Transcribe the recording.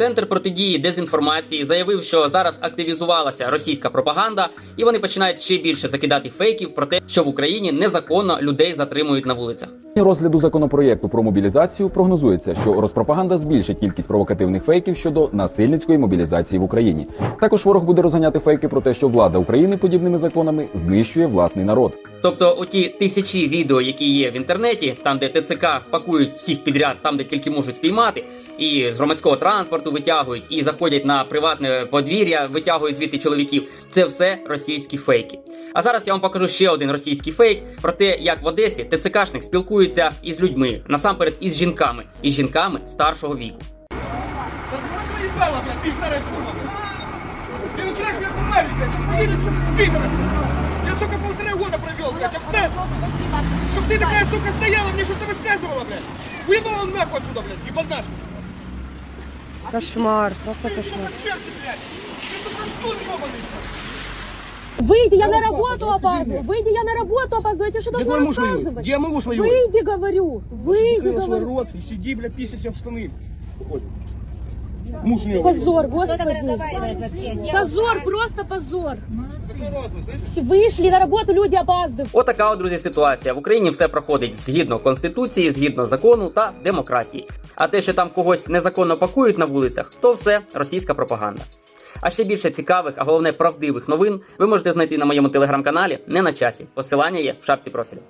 центр протидії дезінформації заявив, що зараз активізувалася російська пропаганда, і вони починають ще більше закидати фейків про те, що в Україні незаконно людей затримують на вулицях. Розгляду законопроєкту про мобілізацію прогнозується, що розпропаганда збільшить кількість провокативних фейків щодо насильницької мобілізації в Україні. Також ворог буде розганяти фейки про те, що влада України подібними законами знищує власний народ. Тобто, оті тисячі відео, які є в інтернеті, там де ТЦК пакують всіх підряд, там де тільки можуть спіймати, і з громадського транспорту витягують, і заходять на приватне подвір'я, витягують звідти чоловіків. Це все російські фейки. А зараз я вам покажу ще один російський фейк про те, як в Одесі ТЦКшник спілкується із людьми, насамперед із жінками, із жінками старшого віку. Возьми ебало, блядь, пидоры, курва, блядь. Ты начинаешь меня кумарить, блядь, чтоб поедешь, сука, пидоры, блядь. Я, сука, полтора года провел, блядь, абсцесс. Чтоб ты такая, сука, стояла, мне что-то высказывала, блядь. Уебала он нахуй отсюда, блядь, ебанашка, сука. Кошмар, просто Ты, кошмар. сука, черти, блядь. Ты, сука, штун ебаный, блядь. Выйди, я на работу опаздываю. Выйди, я на работу опаздываю. Я тебе что Где должна твой муж воюет? рассказывать? Где мой муж воюет? Выйди, говорю. Выйди, Закрыла свой говорю. рот и сиди, блядь, пися себе в штаны. Уходи. Муж у него. Позор, господи. Позор, просто позор. Вышли на работу, люди опаздывают. Отака, от, друзі, ситуація. В Україні все проходить згідно конституції, згідно закону та демократії. А те, що там когось незаконно пакують на вулицях, то все російська пропаганда. А ще більше цікавих, а головне правдивих новин ви можете знайти на моєму телеграм-каналі не на часі. Посилання є в шапці профілю.